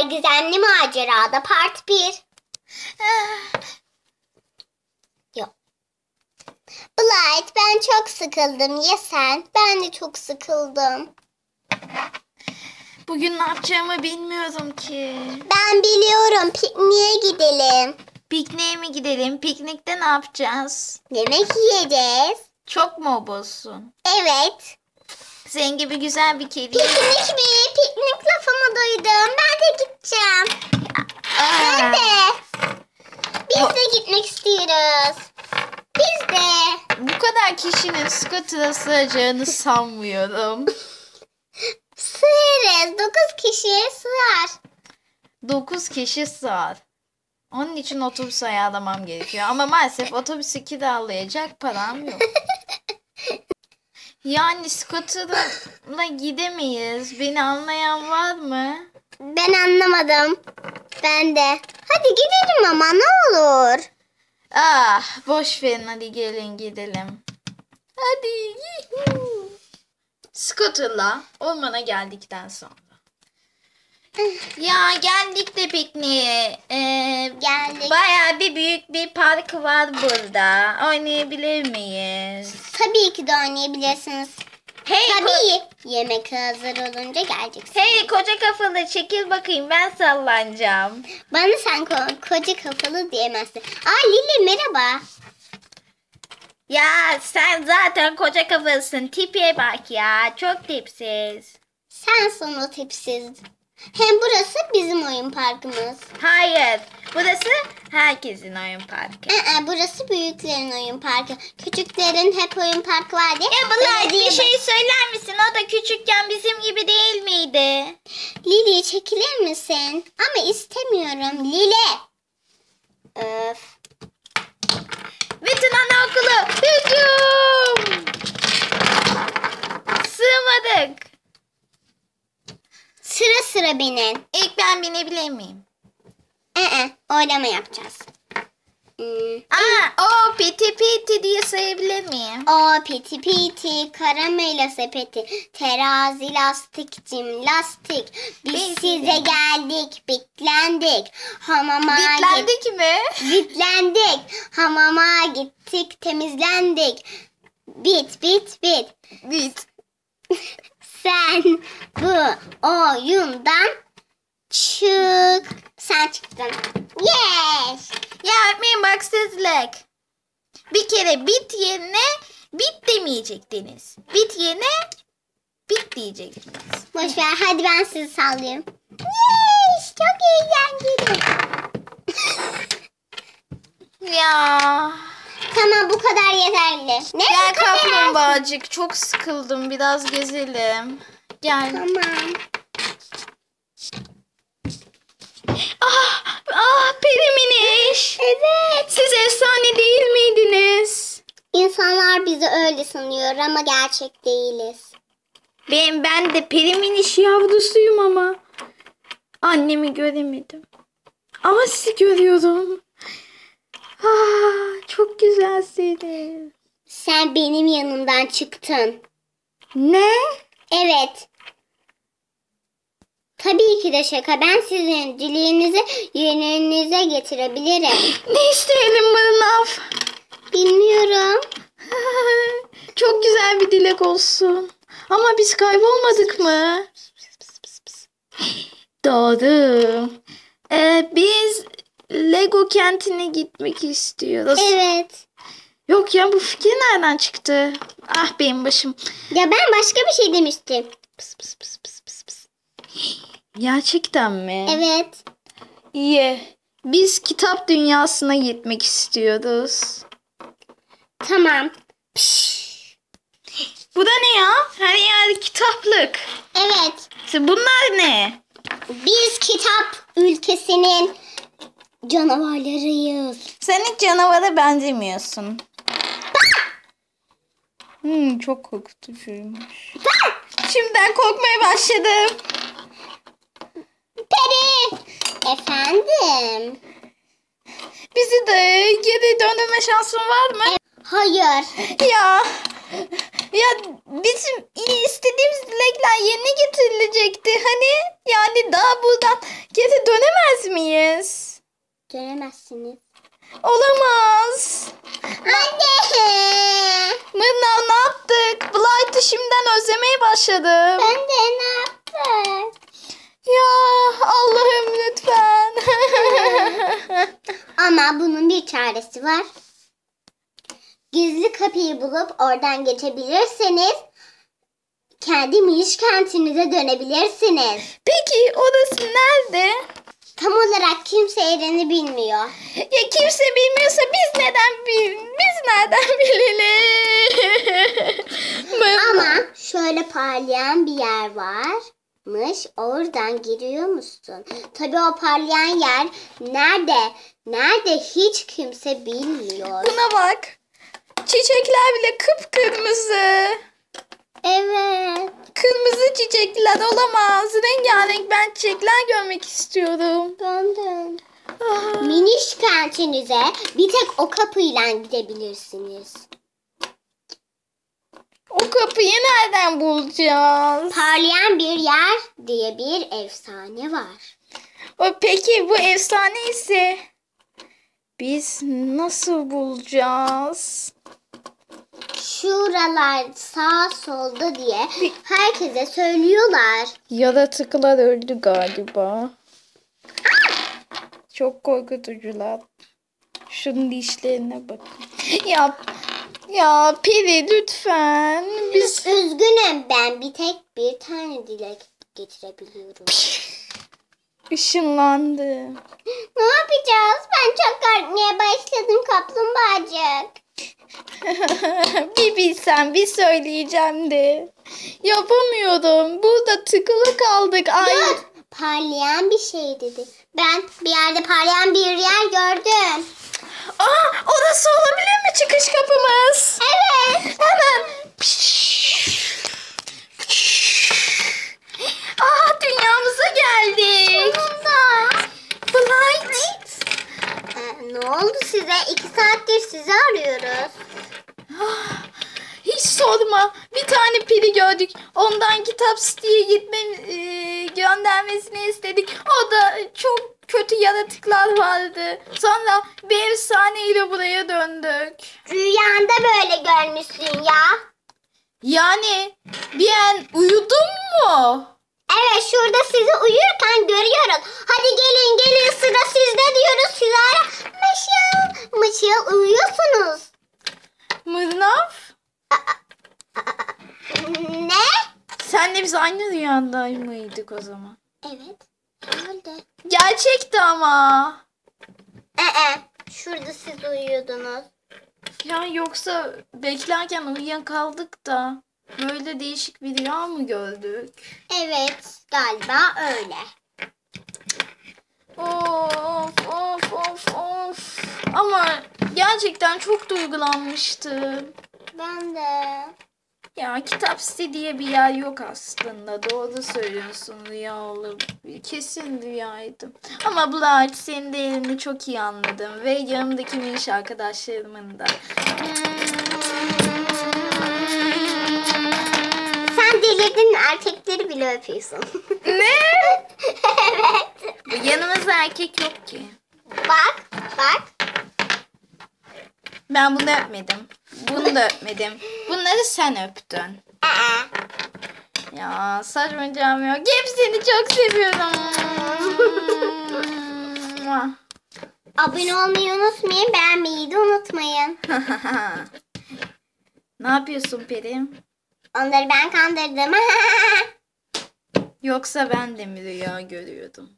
Süper Gizemli Macerada Part 1 Yok. Blight ben çok sıkıldım. Ya sen? Ben de çok sıkıldım. Bugün ne yapacağımı bilmiyorum ki. Ben biliyorum. Pikniğe gidelim. Pikniğe mi gidelim? Piknikte ne yapacağız? Yemek yiyeceğiz. Çok mu obozsun? Evet. Senin gibi güzel bir kedi. Piknik mi? Piknik lafımı duydum. Ben de gideceğim. Ben de. Biz de gitmek istiyoruz. Biz de. Bu kadar kişinin scooter'a sığacağını sanmıyorum. Sığarız. Dokuz kişiye sığar. 9 kişi sığar. Onun için otobüs ayarlamam gerekiyor. Ama maalesef otobüsü kiralayacak param yok. Yani scooter'la gidemeyiz. Beni anlayan var mı? Ben anlamadım. Ben de. Hadi gidelim ama ne olur. Ah boş verin hadi gelin gidelim. Hadi. Scooter'la ormana geldikten sonra. Ya geldik de pikniğe. Ee, Geldik. Bayağı bir büyük bir park var burada. Oynayabilir miyiz? Tabii ki de oynayabilirsiniz. Hey, ko- Tabii. Yemek hazır olunca geleceksiniz. hey koca kafalı çekil bakayım ben sallanacağım. Bana sen ko- koca kafalı diyemezsin. Aa Lili merhaba. Ya sen zaten koca kafalısın. Tipe bak ya. Çok tipsiz. Sen sonu tipsiz. Hem burası bizim oyun parkımız. Hayır. Burası herkesin oyun parkı. Aa, burası büyüklerin oyun parkı. Küçüklerin hep oyun parkı var diye. Belediye- bir şey söyler misin? O da küçükken bizim gibi değil miydi? Lili çekilir misin? Ama istemiyorum. Lili. Öf. Bütün anaokulu hücum! Sığmadık. Sıra sıra binin. İlk ben binebilir miyim? Ee, oylama yapacağız. Hmm. Aa, o piti piti diye sayabilir miyim? O piti piti, karamela sepeti, terazi lastikcim lastik. Biz Biz size geldik, bitlendik. Hamama. Bitlendik mi? Bitlendik. Hamama gittik, temizlendik. Bit bit bit. Bit. Sen bu oyundan çık. Sen çıktın. Yes. Ya öğretmenim haksızlık. Bir kere bit yerine bit demeyecektiniz. Bit yerine bit diyecektiniz. Boş ver. Hadi ben sizi sallayayım. Yes. Çok eğlenceli. Ya. Tamam bu kadar yeterli. Ne Gel bu kadar? kaplumbağacık çok sıkıldım biraz gezelim. Gel. Tamam. Ah, ah periminiş. Evet. Siz efsane değil miydiniz? İnsanlar bizi öyle sanıyor ama gerçek değiliz. Ben, ben de periminiş yavrusuyum ama. Annemi göremedim. Ama sizi görüyorum. Ah, çok güzelsiniz. Sen benim yanımdan çıktın. Ne? Evet. Tabii ki de şaka. Ben sizin dileğinizi yerinize getirebilirim. Ne isteyelim Mırnav? Bilmiyorum. Çok güzel bir dilek olsun. Ama biz kaybolmadık mı? Doğru. Ee, biz Lego kentine gitmek istiyoruz. Evet. Yok ya bu fikir nereden çıktı? Ah benim başım. Ya ben başka bir şey demiştim. Pıs pıs pıs pıs pıs pıs. Gerçekten mi? Evet. İyi. Biz kitap dünyasına gitmek istiyoruz. Tamam. Bu da ne ya? Her yer kitaplık. Evet. Bunlar ne? Biz kitap ülkesinin canavarlarıyız. Sen hiç canavara benzemiyorsun. Hmm, çok korkutucuymuş. Şimdiden korkmaya başladım. Peri. Efendim. Bizi de geri döndürme şansın var mı? Hayır. Ya Ya bizim istediğimiz dilekler yerine getirilecekti. Hani yani daha buradan geri dönemez miyiz? Göremezsiniz. Olamaz. Anne. Mırnav ne yaptık? Blight'ı şimdiden özlemeye başladım. Ben de ne yaptım? Ya Allah'ım lütfen. Ama bunun bir çaresi var. Gizli kapıyı bulup oradan geçebilirseniz kendi Miş kentinize dönebilirsiniz. Peki nerede? Kimse yerini bilmiyor. Ya kimse bilmiyorsa biz neden bil biz nereden bilelim? Ama şöyle parlayan bir yer varmış. Oradan giriyor musun? Tabii o parlayan yer nerede? Nerede hiç kimse bilmiyor. Buna bak. Çiçekler bile kıpkırmızı. Evet. Kırmızı çiçekler olamaz. Rengarenk ben çiçekler görmek istiyorum. Ben de. Ah. Miniş kentinize bir tek o kapıyla gidebilirsiniz. O kapıyı nereden bulacağız? Parlayan bir yer diye bir efsane var. O peki bu efsane ise biz nasıl bulacağız? Şuralar sağ solda diye herkese söylüyorlar. Yaratıklar öldü galiba. Çok korkutucular. Şunun dişlerine bakın. Ya ya Peri lütfen. Biz Üzgünüm ben bir tek bir tane dilek getirebiliyorum. ışınlandı. ne yapacağız? Ben çok korkmaya başladım kaplumbağacık. bir bilsem bir söyleyeceğim de. Yapamıyorum. Burada tıkılı kaldık. Ay. Dur. Parlayan bir şey dedi. Ben bir yerde parlayan bir yer gördüm. Aa, orası olabilir mi çıkış kapımız? Evet. Hemen. Aa, dünyamıza geldik. Sonunda. Blight. Ee, ne oldu size? İki saattir sizi arıyoruz. Hiç sorma. Bir tane piri gördük. Ondan kitap diye gitme e, göndermesini istedik. O da çok kötü yaratıklar vardı. Sonra bir efsaneyle buraya döndük. Rüyanda böyle görmüşsün ya. Yani bir an uyudun mu? Evet şurada sizi uyurken görüyoruz. Hadi gelin gelin sıra sizde diyoruz. Siz ara. Mışıl. Mışıl uyuyorsunuz. Mırnav? Ne? Senle biz aynı rüyada mıydık o zaman? Evet. Herhalde. Gerçekti ama. Ee, şurada siz uyuyordunuz. Ya yoksa beklerken uyuyakaldık da böyle değişik bir rüya mı gördük? Evet galiba öyle. Of of of of. Ama gerçekten çok duygulanmıştım. Ben de. Ya kitap site diye bir yer yok aslında. Doğru söylüyorsun rüya olur. Kesin rüyaydı. Ama Blight senin değerini çok iyi anladım. Ve yanımdaki minş arkadaşlarımın da. Sen delirdin erkekleri bile öpüyorsun. ne? evet. Yanımızda erkek yok ki. Bak bak. Ben bunu öpmedim. Bunu da öpmedim. Bunları sen öptün. Aa. Ya saçma cam yok. Hepsini çok seviyorum. Abone olmayı unutmayın. Beğenmeyi de unutmayın. ne yapıyorsun Perim? Onları ben kandırdım. Yoksa ben de mi rüya görüyordum?